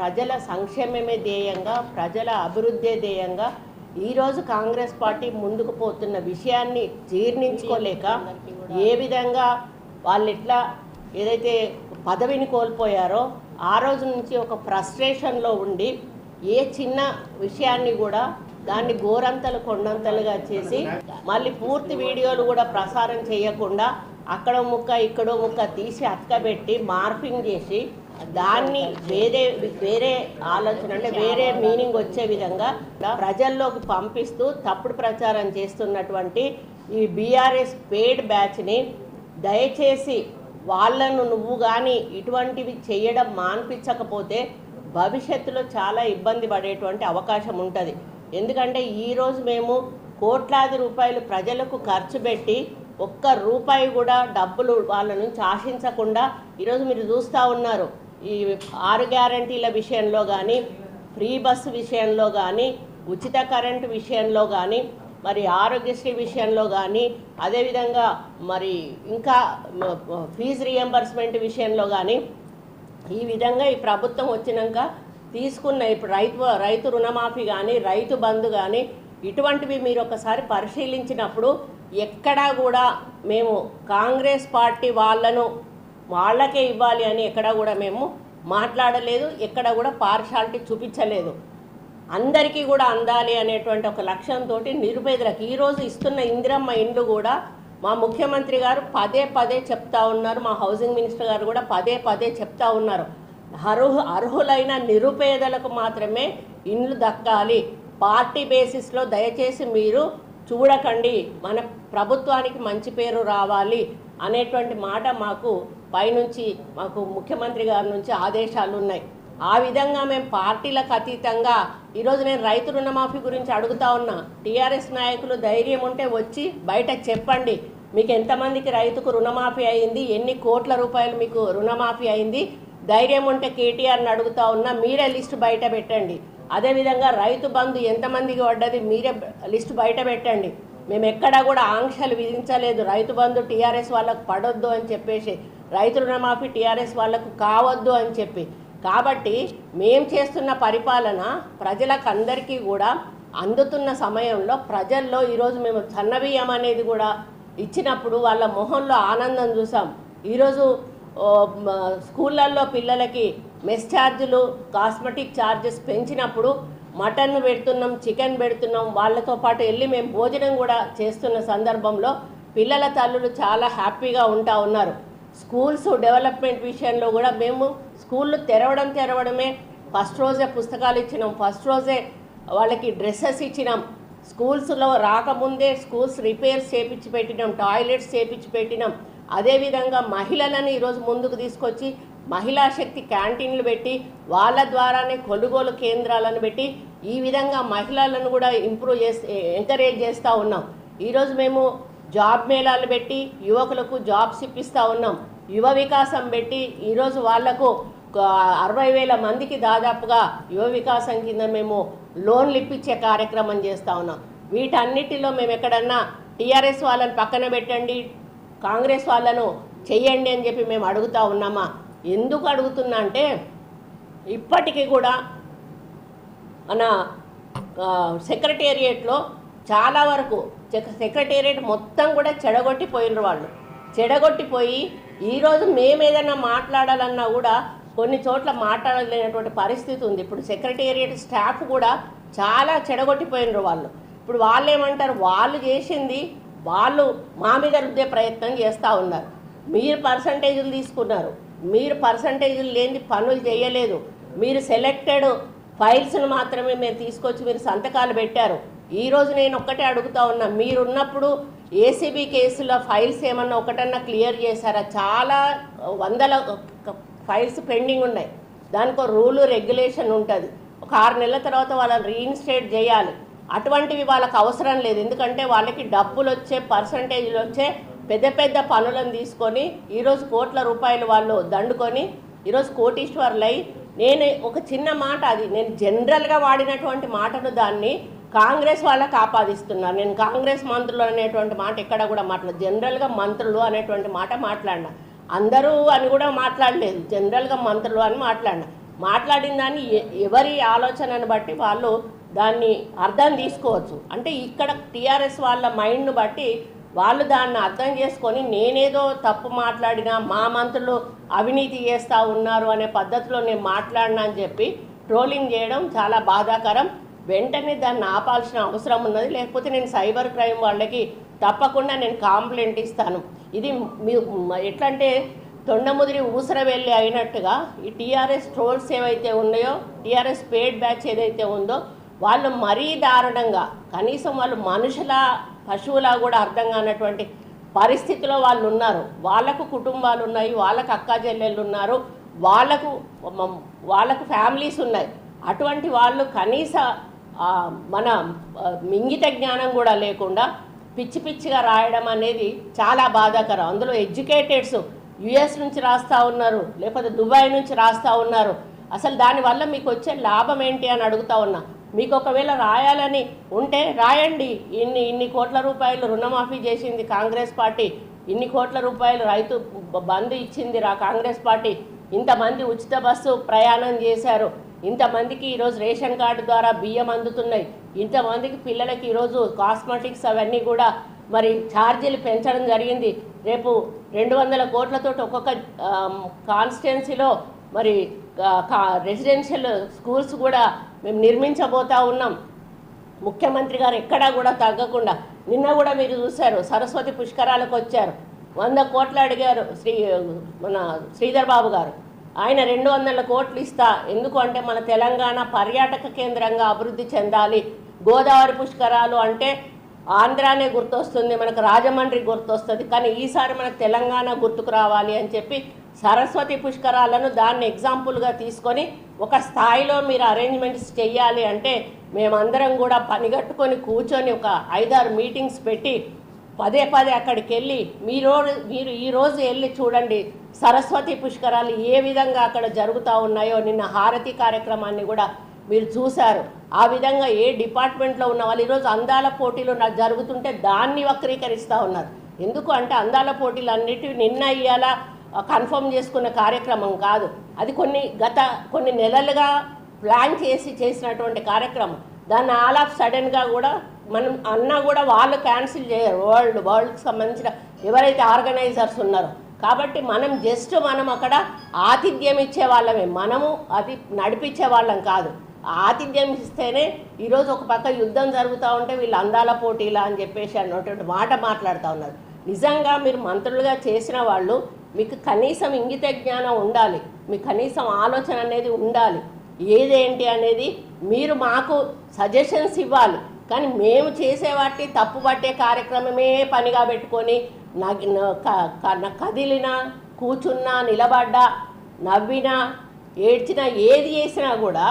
ప్రజల సంక్షేమమే ధ్యేయంగా ప్రజల అభివృద్ధి ధ్యేయంగా ఈరోజు కాంగ్రెస్ పార్టీ ముందుకు పోతున్న విషయాన్ని జీర్ణించుకోలేక ఏ విధంగా వాళ్ళు ఎట్లా ఏదైతే పదవిని కోల్పోయారో ఆ రోజు నుంచి ఒక ఫ్రస్ట్రేషన్లో ఉండి ఏ చిన్న విషయాన్ని కూడా దాన్ని గోరంతలు కొండంతలుగా చేసి మళ్ళీ పూర్తి వీడియోలు కూడా ప్రసారం చేయకుండా అక్కడ ముక్క ఇక్కడో ముక్క తీసి అతకబెట్టి మార్పింగ్ చేసి దాన్ని వేరే వేరే ఆలోచన అంటే వేరే మీనింగ్ వచ్చే విధంగా ప్రజల్లోకి పంపిస్తూ తప్పుడు ప్రచారం చేస్తున్నటువంటి ఈ బీఆర్ఎస్ పేడ్ బ్యాచ్ని దయచేసి వాళ్ళను నువ్వు కానీ ఇటువంటివి చేయడం మాన్పించకపోతే భవిష్యత్తులో చాలా ఇబ్బంది పడేటువంటి అవకాశం ఉంటుంది. ఎందుకంటే ఈరోజు మేము కోట్లాది రూపాయలు ప్రజలకు ఖర్చు పెట్టి ఒక్క రూపాయి కూడా డబ్బులు వాళ్ళ నుంచి ఆశించకుండా ఈరోజు మీరు చూస్తూ ఉన్నారు. ఈ ఆరు గ్యారంటీల విషయంలో కానీ ఫ్రీ బస్సు విషయంలో కానీ ఉచిత కరెంటు విషయంలో కానీ మరి ఆరోగ్యశ్రీ విషయంలో కానీ అదేవిధంగా మరి ఇంకా ఫీజు రియంబర్స్మెంట్ విషయంలో కానీ ఈ విధంగా ఈ ప్రభుత్వం వచ్చినాక తీసుకున్న ఇప్పుడు రైతు రైతు రుణమాఫీ కానీ రైతు బంధు కానీ ఇటువంటివి మీరు ఒకసారి పరిశీలించినప్పుడు ఎక్కడా కూడా మేము కాంగ్రెస్ పార్టీ వాళ్ళను వాళ్ళకే ఇవ్వాలి అని ఎక్కడా కూడా మేము మాట్లాడలేదు ఎక్కడ కూడా పార్షాలిటీ చూపించలేదు. అందరికీ కూడా అందాలి అనేటువంటి ఒక లక్ష్యంతో నిరుపేదలకు ఈరోజు ఇస్తున్న ఇందిరమ్మ ఇండ్లు కూడా మా ముఖ్యమంత్రి గారు పదే పదే చెప్తా ఉన్నారు మా హౌసింగ్ మినిస్టర్ గారు కూడా పదే పదే చెప్తా ఉన్నారు. అర్హు అర్హులైన నిరుపేదలకు మాత్రమే ఇండ్లు దక్కాలి. పార్టీ బేసిస్లో దయచేసి మీరు చూడకండి మన ప్రభుత్వానికి మంచి పేరు రావాలి అనేటువంటి మాట మాకు పైనుంచి మాకు ముఖ్యమంత్రి గారి నుంచి ఆదేశాలు ఉన్నాయి. ఆ విధంగా మేము పార్టీలకు అతీతంగా ఈరోజు నేను రైతు రుణమాఫీ గురించి అడుగుతా ఉన్నా. టీఆర్ఎస్ నాయకులు ధైర్యం ఉంటే వచ్చి బయట చెప్పండి. మీకు ఎంతమందికి రైతుకు రుణమాఫీ అయింది? ఎన్ని కోట్ల రూపాయలు మీకు రుణమాఫీ అయింది? ధైర్యం ఉంటే కేటీఆర్ని అడుగుతా ఉన్నా మీరే లిస్టు బయట పెట్టండి. అదేవిధంగా రైతు బంధు ఎంతమందికి పడ్డది మీరే లిస్టు బయట పెట్టండి. మేము ఎక్కడా కూడా ఆంక్షలు విధించలేదు. రైతు బంధు టీఆర్ఎస్ వాళ్ళకు పడొద్దు అని చెప్పేసి రైతు రుణమాఫీ టీఆర్ఎస్ వాళ్ళకు కావద్దు అని చెప్పి. కాబట్టి మేం చేస్తున్న పరిపాలన ప్రజలకు అందరికీ కూడా అందుతున్న సమయంలో ప్రజల్లో ఈరోజు మేము సన్నబియ్యం అనేది కూడా ఇచ్చినప్పుడు వాళ్ళ మొహంలో ఆనందం చూసాం. ఈరోజు స్కూళ్ళల్లో పిల్లలకి మెస్ ఛార్జీలు కాస్మెటిక్ ఛార్జెస్ పెంచినప్పుడు మటన్ పెడుతున్నాం చికెన్ పెడుతున్నాం వాళ్ళతో పాటు వెళ్ళి మేము భోజనం కూడా చేస్తున్న సందర్భంలో పిల్లల తల్లులు చాలా హ్యాపీగా ఉంటా ఉన్నారు. స్కూల్స్ డెవలప్మెంట్ విషయంలో కూడా మేము స్కూళ్ళు తెరవడం తెరవడమే ఫస్ట్ రోజే పుస్తకాలు ఇచ్చినాం. ఫస్ట్ రోజే వాళ్ళకి డ్రెస్సెస్ ఇచ్చినాం. స్కూల్స్లో రాకముందే స్కూల్స్ రిపేర్స్ చేపించి పెట్టినాం. టాయిలెట్స్ చేపించి పెట్టినాం. అదేవిధంగా మహిళలను ఈరోజు ముందుకు తీసుకొచ్చి మహిళా శక్తి క్యాంటీన్లు పెట్టి వాళ్ళ ద్వారానే కొనుగోలు కేంద్రాలను పెట్టి ఈ విధంగా మహిళలను కూడా ఇంప్రూవ్ చేసి ఎంకరేజ్ చేస్తూ ఉన్నాం. ఈరోజు మేము జాబ్ మేళాలు పెట్టి యువకులకు జాబ్స్ ఇప్పిస్తూ ఉన్నాం. యువ వికాసం పెట్టి ఈరోజు వాళ్ళకు అరవై వేల మందికి దాదాపుగా యువ వికాసం కింద మేము లోన్లు ఇప్పించే కార్యక్రమం చేస్తూ ఉన్నాం. వీటన్నిటిలో మేము ఎక్కడన్నా టీఆర్ఎస్ వాళ్ళని పక్కన పెట్టండి కాంగ్రెస్ వాళ్ళను చెయ్యండి అని చెప్పి మేము అడుగుతా ఉన్నామా? ఎందుకు అడుగుతున్నా అంటే ఇప్పటికీ కూడా మన సెక్రటేరియట్లో చాలా వరకు సెక్రటేరియట్ మొత్తం కూడా చెడగొట్టిపోయినరు వాళ్ళు. చెడగొట్టిపోయి ఈరోజు మేము ఏదైనా మాట్లాడాలన్నా కూడా కొన్ని చోట్ల మాట్లాడలేనటువంటి పరిస్థితి ఉంది. ఇప్పుడు సెక్రటేరియట్ స్టాఫ్ కూడా చాలా చెడగొట్టిపోయినరు వాళ్ళు. ఇప్పుడు వాళ్ళు ఏమంటారు వాళ్ళు చేసింది వాళ్ళు మా మీద రుద్దే ప్రయత్నం చేస్తూ ఉన్నారు. మీరు పర్సంటేజీలు తీసుకున్నారు. మీరు పర్సంటేజీలు లేని పనులు చేయలేదు. మీరు సెలెక్టెడ్ ఫైల్స్ను మాత్రమే మీరు తీసుకొచ్చి మీరు సంతకాలు పెట్టారు. ఈరోజు నేను ఒక్కటే అడుగుతా ఉన్నా మీరున్నప్పుడు ఏసీబీ కేసుల ఫైల్స్ ఏమన్నా ఒకటన్నా క్లియర్ చేశారా? చాలా వందల ఫైల్స్ పెండింగ్ ఉన్నాయి. దానికి రూలు రెగ్యులేషన్ ఉంటుంది. ఒక ఆరు నెలల తర్వాత వాళ్ళని రీఇన్స్టేట్ చేయాలి. అటువంటివి వాళ్ళకి అవసరం లేదు. ఎందుకంటే వాళ్ళకి డబ్బులు వచ్చే పర్సంటేజ్లు వచ్చే పెద్ద పెద్ద పనులను తీసుకొని ఈరోజు కోట్ల రూపాయలు వాళ్ళు దండుకొని ఈరోజు కోటీశ్వర్లై నేను ఒక చిన్న మాట అది నేను జనరల్గా వాడినటువంటి మాటను దాన్ని కాంగ్రెస్ వాళ్ళకి ఆపాదిస్తున్నాను నేను కాంగ్రెస్ మంత్రులు అనేటువంటి మాట ఎక్కడ కూడా మాట్లాడు జనరల్గా మంత్రులు అనేటువంటి మాట మాట్లాడినా. అందరూ అని కూడా మాట్లాడలేదు. జనరల్గా మంత్రులు అని మాట్లాడినా. మాట్లాడిన దాన్ని ఎ- ఎవరి ఆలోచనను బట్టి వాళ్ళు దాన్ని అర్థం తీసుకోవచ్చు. అంటే ఇక్కడ టీఆర్ఎస్ వాళ్ళ మైండ్ను బట్టి వాళ్ళు దాన్ని అర్థం చేసుకొని నేనేదో తప్పు మాట్లాడినా మా మంత్రులు అవినీతి చేస్తూ ఉన్నారు అనే పద్ధతిలో నేను మాట్లాడినా అని చెప్పి ట్రోలింగ్ చేయడం చాలా బాధాకరం. వెంటనే దాన్ని ఆపాల్సిన అవసరం ఉన్నది. లేకపోతే నేను సైబర్ క్రైమ్ వాళ్ళకి తప్పకుండా నేను కాంప్లైంట్ ఇస్తాను. ఇది మీ ఎట్లా అంటే తొండముదిరి ఊసర వెళ్ళి అయినట్టుగా ఈ టీఆర్ఎస్ ట్రోల్స్ ఏవైతే ఉన్నాయో టీఆర్ఎస్ పేడ్ బ్యాచ్ ఏదైతే ఉందో వాళ్ళు మరీ దారుణంగా కనీసం వాళ్ళు మనుషుల పశువులా కూడా అర్థం కానటువంటి పరిస్థితిలో వాళ్ళు ఉన్నారు. వాళ్ళకు కుటుంబాలు ఉన్నాయి వాళ్ళకు అక్క చెల్లెళ్ళు ఉన్నారు వాళ్ళకు వాళ్ళకు ఫ్యామిలీస్ ఉన్నాయి. అటువంటి వాళ్ళు కనీస మన మింగిత జ్ఞానం కూడా లేకుండా పిచ్చి పిచ్చిగా రాయడం అనేది చాలా బాధాకరం. అందులో ఎడ్యుకేటెడ్స్ యుఎస్ నుంచి రాస్తూ ఉన్నారు లేకపోతే దుబాయ్ నుంచి రాస్తూ ఉన్నారు. అసలు దానివల్ల మీకు వచ్చే లాభం ఏంటి అని అడుగుతా ఉన్నా. మీకు ఒకవేళ రాయాలని ఉంటే రాయండి. ఇన్ని ఇన్ని కోట్ల రూపాయలు రుణమాఫీ చేసింది కాంగ్రెస్ పార్టీ ఇన్ని కోట్ల రూపాయలు రైతు బంద్ ఇచ్చింది రా కాంగ్రెస్ పార్టీ. ఇంతమంది ఉచిత బస్సు ప్రయాణం చేశారు. ఇంతమందికి ఈరోజు రేషన్ కార్డు ద్వారా బియ్యం అందుతున్నాయి. ఇంతమందికి పిల్లలకి ఈరోజు కాస్మెటిక్స్ అవన్నీ కూడా మరి ఛార్జీలు పెంచడం జరిగింది. రేపు రెండు వందల కోట్లతో ఒక్కొక్క కాన్స్టిట్యున్సీలో మరి రెసిడెన్షియల్ స్కూల్స్ కూడా మేము నిర్మించబోతా ఉన్నాం. ముఖ్యమంత్రి గారు ఎక్కడా కూడా తగ్గకుండా. నిన్న కూడా మీరు చూశారు సరస్వతి పుష్కరాలకు వచ్చారు. వంద కోట్లు అడిగారు శ్రీ మన శ్రీధర్ బాబు గారు. ఆయన రెండు వందల కోట్లు ఇస్తా. ఎందుకు అంటే మన తెలంగాణ పర్యాటక కేంద్రంగా అభివృద్ధి చెందాలి. గోదావరి పుష్కరాలు అంటే ఆంధ్రానే గుర్తొస్తుంది మనకు రాజమండ్రి గుర్తొస్తుంది కానీ ఈసారి మనకు తెలంగాణ గుర్తుకు రావాలి అని చెప్పి సరస్వతి పుష్కరాలను దాన్ని ఎగ్జాంపుల్గా తీసుకొని ఒక స్థాయిలో మీరు అరేంజ్మెంట్స్ చేయాలి అంటే మేమందరం కూడా పనిగట్టుకొని కూర్చొని ఒక ఐదారు మీటింగ్స్ పెట్టి పదే పదే అక్కడికి వెళ్ళి మీరు మీరు ఈరోజు వెళ్ళి చూడండి సరస్వతి పుష్కరాలు ఏ విధంగా అక్కడ జరుగుతూ ఉన్నాయో నిన్న హారతి కార్యక్రమాన్ని కూడా మీరు చూశారు. ఆ విధంగా ఏ డిపార్ట్మెంట్లో ఉన్న వాళ్ళు ఈరోజు అందాల పోటీలు నాకు జరుగుతుంటే దాన్ని వక్రీకరిస్తూ ఉన్నారు. ఎందుకు అంటే అందాల పోటీలు అన్నిటివి నిన్న ఇయ్యాల కన్ఫర్మ్ చేసుకున్న కార్యక్రమం కాదు. అది కొన్ని గత కొన్ని నెలలుగా ప్లాన్ చేసి చేసినటువంటి కార్యక్రమం. దాన్ని ఆల్ ఆఫ్ సడన్గా కూడా మనం అన్నా కూడా వాళ్ళు క్యాన్సిల్ చేయరు. వరల్డ్ వరల్డ్కి సంబంధించిన ఎవరైతే ఆర్గనైజర్స్ ఉన్నారో. కాబట్టి మనం జస్ట్ మనం అక్కడ ఆతిథ్యం ఇచ్చే వాళ్ళమే. మనము అది నడిపించే వాళ్ళం కాదు. ఆతిథ్యం ఇస్తేనే ఈరోజు ఒక పక్క యుద్ధం జరుగుతూ ఉంటే వీళ్ళు అందాల పోటీలా అని చెప్పేసి అన్నటువంటి మాట మాట్లాడుతూ ఉన్నారు. నిజంగా మీరు మంత్రులుగా చేసిన వాళ్ళు మీకు కనీసం ఇంగిత జ్ఞానం ఉండాలి. మీకు కనీసం ఆలోచన అనేది ఉండాలి. ఏదేంటి అనేది మీరు మాకు సజెషన్స్ ఇవ్వాలి. కానీ మేము చేసే వాటిని తప్పు పట్టే కార్యక్రమమే పనిగా పెట్టుకొని న- క- కదిలినా కూర్చున్నా నిలబడ్డా నవ్వినా ఏడ్చినా ఏది చేసినా కూడా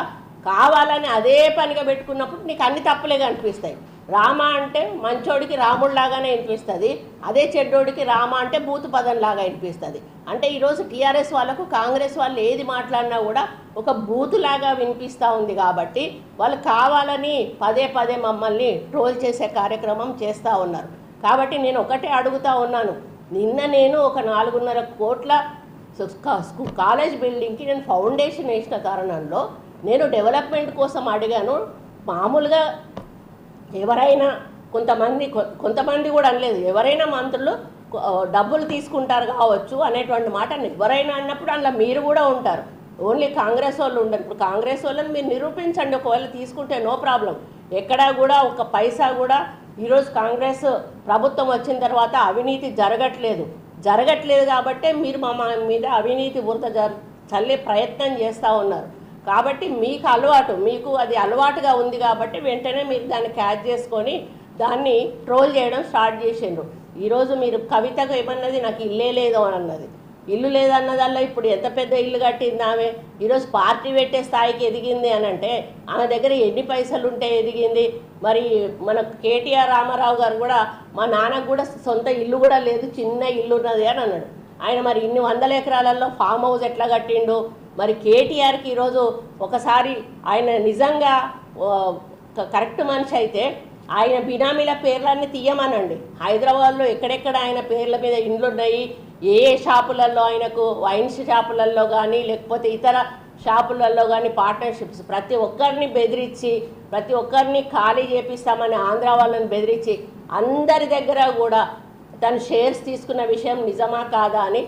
కావాలని అదే పనిగా పెట్టుకున్నప్పుడు నీకు అన్ని తప్పులే కనిపిస్తాయి. రామ అంటే మంచోడికి రాముడిలాగానే వినిపిస్తుంది అదే చెడ్డోడికి రామ అంటే బూతు పదంలాగా వినిపిస్తుంది. అంటే ఈరోజు టీఆర్ఎస్ వాళ్ళకు కాంగ్రెస్ వాళ్ళు ఏది మాట్లాడినా కూడా ఒక బూతులాగా వినిపిస్తూ ఉంది కాబట్టి వాళ్ళు కావాలని పదే పదే మమ్మల్ని ట్రోల్ చేసే కార్యక్రమం చేస్తూ ఉన్నారు. కాబట్టి నేను ఒకటే అడుగుతా ఉన్నాను నిన్న నేను ఒక నాలుగున్నర కోట్ల కాలేజ్ బిల్డింగ్కి నేను ఫౌండేషన్ వేసిన కారణంలో నేను డెవలప్మెంట్ కోసం అడిగాను మామూలుగా ఎవరైనా కొంతమంది కొ- కొంతమంది కూడా అనలేదు. ఎవరైనా మంత్రులు డబ్బులు తీసుకుంటారు కావచ్చు అనేటువంటి మాట ఎవరైనా అన్నప్పుడు అందులో మీరు కూడా ఉంటారు. ఓన్లీ కాంగ్రెస్ వాళ్ళు ఉండరు. ఇప్పుడు కాంగ్రెస్ వాళ్ళని మీరు నిరూపించండి. ఒకవేళ తీసుకుంటే నో ప్రాబ్లం. ఎక్కడా కూడా ఒక పైసా కూడా ఈరోజు కాంగ్రెస్ ప్రభుత్వం వచ్చిన తర్వాత అవినీతి జరగట్లేదు. జరగట్లేదు కాబట్టే మీరు మా మీద అవినీతి బురద జర్ చల్లే ప్రయత్నం చేస్తూ ఉన్నారు. కాబట్టి మీకు అలవాటు మీకు అది అలవాటుగా ఉంది కాబట్టి వెంటనే మీరు దాన్ని క్యాచ్ చేసుకొని దాన్ని ట్రోల్ చేయడం స్టార్ట్ చేసిండ్రు. ఈరోజు మీరు కవితకు ఏమన్నది నాకు ఇల్లే లేదు అని అన్నది. ఇల్లు లేదన్నదల్లా ఇప్పుడు ఎంత పెద్ద ఇల్లు కట్టింది ఆమె? ఈరోజు పార్టీ పెట్టే స్థాయికి ఎదిగింది అని అంటే ఆమె దగ్గర ఎన్ని పైసలు ఉంటే ఎదిగింది? మరి మన కేటీఆర్ రామారావు గారు కూడా మా నాన్నకు కూడా సొంత ఇల్లు కూడా లేదు చిన్న ఇల్లు ఉన్నది అని అన్నాడు. ఆయన మరి ఇన్ని వందల ఎకరాలలో ఫామ్ హౌస్ ఎట్లా కట్టిండు? మరి కేటీఆర్కి ఈరోజు ఒకసారి ఆయన నిజంగా క- కరెక్ట్ మనిషి అయితే ఆయన బినామీల పేర్లన్నీ తీయమనండి. హైదరాబాద్లో ఎక్కడెక్కడ ఆయన పేర్ల మీద ఇండ్లు ఉన్నాయి ఏ ఏ షాపులలో ఆయనకు వైన్స్ షాపులలో కానీ లేకపోతే ఇతర షాపులలో కానీ పార్ట్నర్షిప్స్ ప్రతి ఒక్కరిని బెదిరించి ప్రతి ఒక్కరిని ఖాళీ చేపిస్తామని ఆంధ్ర వాళ్ళని బెదిరించి అందరి దగ్గర కూడా తను షేర్స్ తీసుకున్న విషయం నిజమా కాదా అని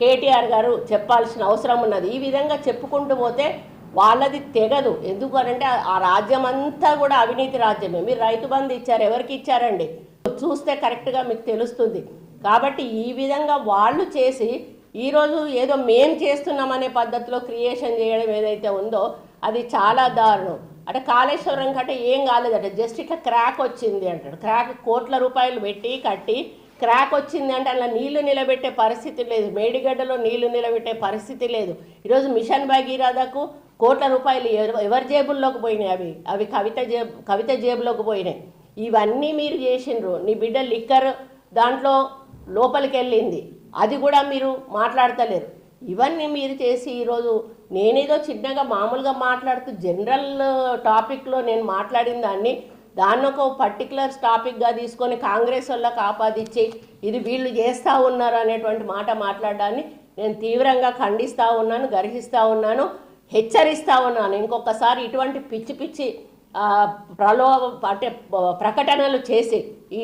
కేటీఆర్ గారు చెప్పాల్సిన అవసరం ఉన్నది. ఈ విధంగా చెప్పుకుంటూ పోతే వాళ్ళది తెగదు. ఎందుకు అనంటే ఆ- రాజ్యం అంతా కూడా అవినీతి రాజ్యమే. మీరు రైతు బంధు ఇచ్చారు ఎవరికి ఇచ్చారండి? చూస్తే కరెక్ట్గా మీకు తెలుస్తుంది. కాబట్టి ఈ విధంగా వాళ్ళు చేసి ఈరోజు ఏదో మేం చేస్తున్నామనే పద్ధతిలో క్రియేషన్ చేయడం ఏదైతే ఉందో అది చాలా దారుణం. అంటే కాళేశ్వరం కంటే ఏం కాలేదట జస్ట్ ఇట్లా క్రాక్ వచ్చింది అంటాడు. క్రాక్ కోట్ల రూపాయలు పెట్టి కట్టి క్రాక్ వచ్చింది అంటే అలా నీళ్ళు నిలబెట్టే పరిస్థితి లేదు. మేడిగడ్డలో నీళ్ళు నిలబెట్టే పరిస్థితి లేదు. ఈరోజు మిషన్ భగీరథకు కోట్ల రూపాయలు ఎవరి జేబుల్లోకి పోయినాయి అవి? అవి కవిత జేబు కవిత జేబులోకి పోయినాయి. ఇవన్నీ మీరు చేసిండ్రు. నీ బిడ్డ లిక్కర్ దాంట్లో లోపలికి వెళ్ళింది అది కూడా మీరు మాట్లాడతలేరు. ఇవన్నీ మీరు చేసి ఈరోజు నేనేదో చిన్నగా మామూలుగా మాట్లాడుతూ జనరల్ టాపిక్లో నేను మాట్లాడిన దాన్ని దాన్ని ఒక పర్టికులర్ టాపిక్గా తీసుకొని కాంగ్రెస్ వాళ్ళకి కాపాదిచ్చి ఇది వీళ్ళు చేస్తూ ఉన్నారు అనేటువంటి మాట మాట్లాడడాన్ని నేను తీవ్రంగా ఖండిస్తూ ఉన్నాను గర్హిస్తూ ఉన్నాను హెచ్చరిస్తూ ఉన్నాను. ఇంకొకసారి ఇటువంటి పిచ్చి పిచ్చి ప్రలోభ అంటే ప్రకటనలు చేసి ఈ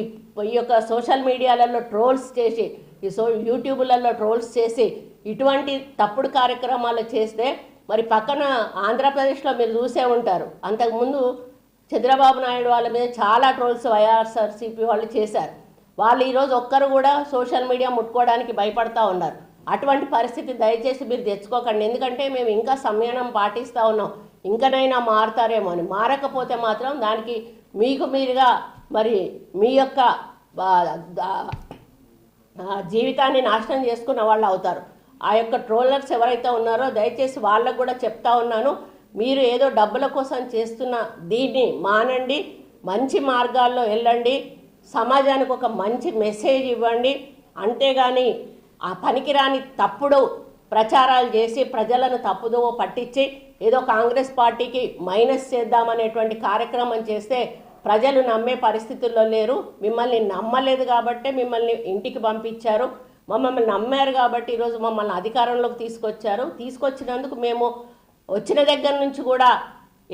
ఈ యొక్క సోషల్ మీడియాలలో ట్రోల్స్ చేసి ఈ సో యూట్యూబ్లలో ట్రోల్స్ చేసి ఇటువంటి తప్పుడు కార్యక్రమాలు చేస్తే మరి పక్కన ఆంధ్రప్రదేశ్లో మీరు చూసే ఉంటారు. అంతకుముందు చంద్రబాబు నాయుడు వాళ్ళ మీద చాలా ట్రోల్స్ వైఆర్ఆర్సీపీ వాళ్ళు చేశారు. వాళ్ళు ఈరోజు ఒక్కరు కూడా సోషల్ మీడియా ముట్టుకోవడానికి భయపడతా ఉన్నారు. అటువంటి పరిస్థితి దయచేసి మీరు తెచ్చుకోకండి. ఎందుకంటే మేము ఇంకా సంయమనం పాటిస్తూ ఉన్నాం. ఇంకనైనా మారుతారేమో అని. మారకపోతే మాత్రం దానికి మీకు మీరుగా మరి మీ యొక్క జీవితాన్ని నాశనం చేసుకున్న వాళ్ళు అవుతారు. ఆ యొక్క ట్రోలర్స్ ఎవరైతే ఉన్నారో దయచేసి వాళ్ళకు కూడా చెప్తా ఉన్నాను. మీరు ఏదో డబ్బుల కోసం చేస్తున్న దీన్ని మానండి మంచి మార్గాల్లో వెళ్ళండి సమాజానికి ఒక మంచి మెసేజ్ ఇవ్వండి. అంతేగాని ఆ పనికిరాని తప్పుడు ప్రచారాలు చేసి ప్రజలను తప్పుదోవ పట్టించి ఏదో కాంగ్రెస్ పార్టీకి మైనస్ చేద్దామనేటువంటి కార్యక్రమం చేస్తే ప్రజలు నమ్మే పరిస్థితుల్లో లేరు. మిమ్మల్ని నమ్మలేదు కాబట్టే మిమ్మల్ని ఇంటికి పంపించారు. మమ్మల్ని నమ్మారు కాబట్టి ఈరోజు మమ్మల్ని అధికారంలోకి తీసుకొచ్చారు. తీసుకొచ్చినందుకు మేము వచ్చిన దగ్గర నుంచి కూడా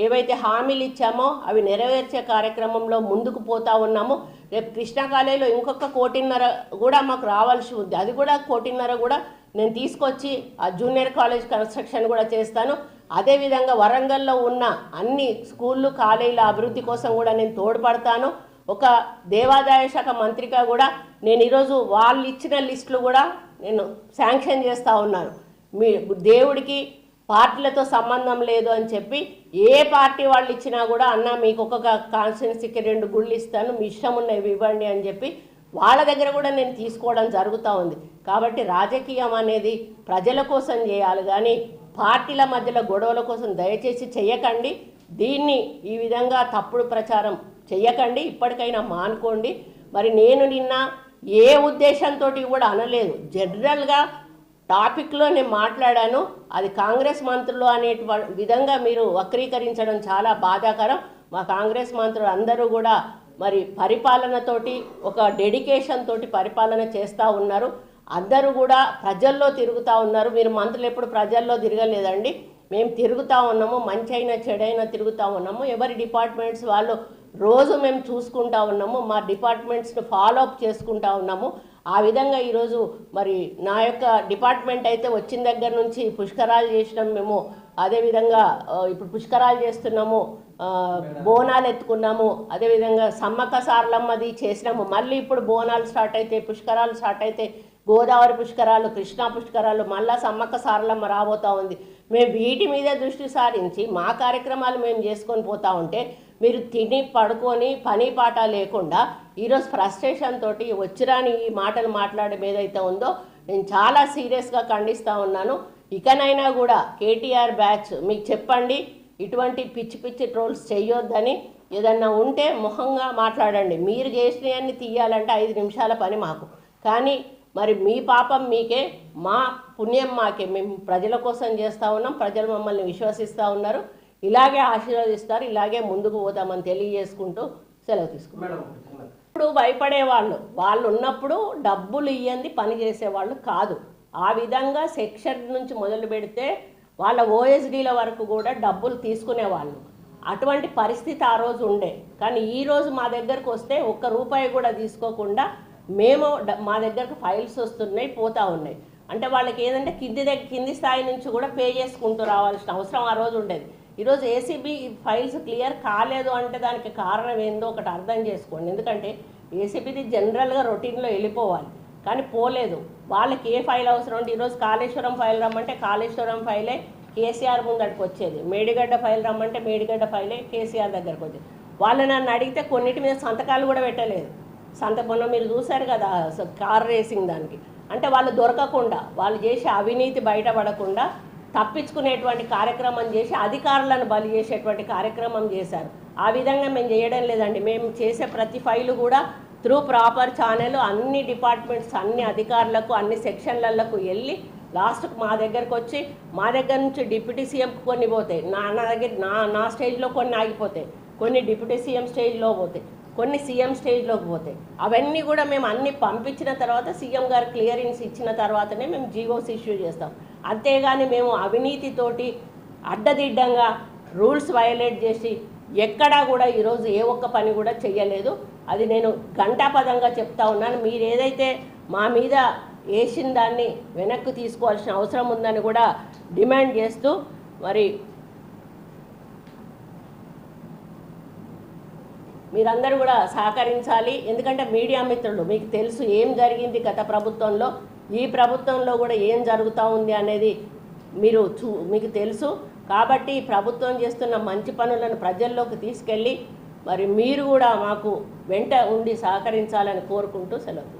ఏవైతే హామీలు ఇచ్చామో అవి నెరవేర్చే కార్యక్రమంలో ముందుకు పోతా ఉన్నాము. రేపు కృష్ణా కాలేజీలో ఇంకొక కోటిన్నర కూడా మాకు రావాల్సి ఉంది. అది కూడా కోటిన్నర కూడా నేను తీసుకొచ్చి ఆ జూనియర్ కాలేజ్ కన్స్ట్రక్షన్ కూడా చేస్తాను. అదేవిధంగా వరంగల్లో ఉన్న అన్ని స్కూళ్ళు కాలేజీల అభివృద్ధి కోసం కూడా నేను తోడ్పడతాను. ఒక దేవాదాయ శాఖ మంత్రిగా కూడా నేను ఈరోజు వాళ్ళు ఇచ్చిన లిస్టులు కూడా నేను శాంక్షన్ చేస్తూ ఉన్నాను మీ దేవుడికి పార్టీలతో సంబంధం లేదు అని చెప్పి ఏ పార్టీ వాళ్ళు ఇచ్చినా కూడా అన్న మీకు ఒక్కొక్క కాన్స్టిట్యున్సీకి రెండు గుళ్ళు ఇస్తాను మీ ఇష్టం ఉన్నవి ఇవ్వండి అని చెప్పి వాళ్ళ దగ్గర కూడా నేను తీసుకోవడం జరుగుతూ ఉంది. కాబట్టి రాజకీయం అనేది ప్రజల కోసం చేయాలి. కానీ పార్టీల మధ్యలో గొడవల కోసం దయచేసి చెయ్యకండి. దీన్ని ఈ విధంగా తప్పుడు ప్రచారం చెయ్యకండి. ఇప్పటికైనా మానుకోండి. మరి నేను నిన్న ఏ ఉద్దేశంతో కూడా అనలేదు. జనరల్గా టాపిక్లో నేను మాట్లాడాను. అది కాంగ్రెస్ మంత్రులు అనే విధంగా మీరు వక్రీకరించడం చాలా బాధాకరం. మా కాంగ్రెస్ మంత్రులు అందరూ కూడా మరి పరిపాలనతోటి ఒక డెడికేషన్ తోటి పరిపాలన చేస్తూ ఉన్నారు. అందరూ కూడా ప్రజల్లో తిరుగుతూ ఉన్నారు. మీరు మంత్రులు ఎప్పుడు ప్రజల్లో తిరగలేదండి. మేము తిరుగుతూ ఉన్నాము. మంచి అయినా చెడైనా తిరుగుతూ ఉన్నాము. ఎవరి డిపార్ట్మెంట్స్ వాళ్ళు రోజు మేము చూసుకుంటా ఉన్నాము. మా డిపార్ట్మెంట్స్ని ఫాలో అప్ చేసుకుంటా ఉన్నాము. ఆ విధంగా ఈరోజు మరి నా యొక్క డిపార్ట్మెంట్ అయితే వచ్చిన దగ్గర నుంచి పుష్కరాలు చేసినాం మేము. అదేవిధంగా ఇప్పుడు పుష్కరాలు చేస్తున్నాము బోనాలు ఎత్తుకున్నాము. అదేవిధంగా సమ్మక్క సార్లమ్మది చేసినాము. మళ్ళీ ఇప్పుడు బోనాలు స్టార్ట్ అయితే పుష్కరాలు స్టార్ట్ అయితే గోదావరి పుష్కరాలు కృష్ణా పుష్కరాలు మళ్ళా సమ్మక్క సారలమ్మ రాబోతా ఉంది. మేము వీటి మీద దృష్టి సారించి మా కార్యక్రమాలు మేము చేసుకొని పోతా ఉంటే మీరు తిని పడుకొని పని పాట లేకుండా ఈరోజు ఫ్రస్ట్రేషన్ తోటి వచ్చిరాని ఈ మాటలు మాట్లాడడం ఏదైతే ఉందో నేను చాలా సీరియస్గా ఖండిస్తూ ఉన్నాను. ఇకనైనా కూడా కేటీఆర్ బ్యాచ్ మీకు చెప్పండి ఇటువంటి పిచ్చి పిచ్చి ట్రోల్స్ చేయొద్దని ఏదన్నా ఉంటే మొహంగా మాట్లాడండి. మీరు చేసినవన్నీ తీయాలంటే ఐదు నిమిషాల పని మాకు. కానీ మరి మీ పాపం మీకే మా పుణ్యం మాకే. మేము ప్రజల కోసం చేస్తూ ఉన్నాం ప్రజలు మమ్మల్ని విశ్వసిస్తూ ఉన్నారు. ఇలాగే ఆశీర్వదిస్తారు ఇలాగే ముందుకు పోతామని తెలియజేసుకుంటూ సెలవు తీసుకుంటాం. ఇప్పుడు భయపడే వాళ్ళు వాళ్ళు ఉన్నప్పుడు డబ్బులు ఇయ్యంది పని చేసేవాళ్ళు కాదు. ఆ విధంగా సెక్షన్ నుంచి మొదలు పెడితే వాళ్ళ ఓఎస్డీల వరకు కూడా డబ్బులు తీసుకునేవాళ్ళు. అటువంటి పరిస్థితి ఆ రోజు ఉండే. కానీ ఈ రోజు మా దగ్గరకు వస్తే ఒక్క రూపాయి కూడా తీసుకోకుండా మేము మా దగ్గరకు ఫైల్స్ వస్తున్నాయి పోతా ఉన్నాయి. అంటే వాళ్ళకి ఏదంటే కింది దగ్గర కింది స్థాయి నుంచి కూడా పే చేసుకుంటూ రావాల్సిన అవసరం ఆ రోజు ఉండేది. ఈరోజు ఏసీబీ ఫైల్స్ క్లియర్ కాలేదు అంటే దానికి కారణం ఏందో ఒకటి అర్థం చేసుకోండి. ఎందుకంటే ఏసీబీది జనరల్గా రొటీన్లో వెళ్ళిపోవాలి. కానీ పోలేదు. వాళ్ళకి ఏ ఫైల్ అవసరం ఉంటే ఈరోజు కాళేశ్వరం ఫైల్ రమ్మంటే కాళేశ్వరం ఫైలే కేసీఆర్ ముందడికి వచ్చేది. మేడిగడ్డ ఫైల్ రమ్మంటే మేడిగడ్డ ఫైలే కేసీఆర్ దగ్గరకు వచ్చేది. వాళ్ళు నన్ను అడిగితే కొన్నిటి మీద సంతకాలు కూడా పెట్టలేదు. సంత మీరు చూశారు కదా అసలు కార్ రేసింగ్ దానికి. అంటే వాళ్ళు దొరకకుండా వాళ్ళు చేసే అవినీతి బయటపడకుండా తప్పించుకునేటువంటి కార్యక్రమం చేసి అధికారులను బలి చేసేటువంటి కార్యక్రమం చేశారు. ఆ విధంగా మేము చేయడం లేదండి. మేము చేసే ప్రతి ఫైలు కూడా త్రూ ప్రాపర్ ఛానల్ అన్ని డిపార్ట్మెంట్స్ అన్ని అధికారులకు అన్ని సెక్షన్లకు వెళ్ళి లాస్ట్కు మా దగ్గరకు వచ్చి మా దగ్గర నుంచి డిప్యూటీ సీఎంకి కొన్ని పోతాయి. నా నా దగ్గర నా నా స్టేజ్లో కొన్ని ఆగిపోతాయి. కొన్ని డిప్యూటీ సీఎం స్టేజ్లో పోతాయి. కొన్ని సీఎం స్టేజ్లోకి పోతాయి. అవన్నీ కూడా మేము అన్ని పంపించిన తర్వాత సీఎం గారు క్లియరెన్స్ ఇచ్చిన తర్వాతనే మేము జీవోస్ ఇష్యూ చేస్తాం. అంతేగాని మేము అవినీతితోటి అడ్డదిడ్డంగా రూల్స్ వయలేట్ చేసి ఎక్కడా కూడా ఈరోజు ఏ ఒక్క పని కూడా చెయ్యలేదు. అది నేను ఘంటాపదంగా చెప్తా ఉన్నాను. మీరు ఏదైతే మా మీద వేసిన దాన్ని వెనక్కి తీసుకోవాల్సిన అవసరం ఉందని కూడా డిమాండ్ చేస్తూ మరి మీరందరూ కూడా సహకరించాలి. ఎందుకంటే మీడియా మిత్రులు మీకు తెలుసు ఏం జరిగింది గత ప్రభుత్వంలో. ఈ ప్రభుత్వంలో కూడా ఏం జరుగుతూ ఉంది అనేది మీరు చూ మీకు తెలుసు. కాబట్టి ప్రభుత్వం చేస్తున్న మంచి పనులను ప్రజల్లోకి తీసుకెళ్ళి మరి మీరు కూడా మాకు వెంట ఉండి సహకరించాలని కోరుకుంటూ సెలవు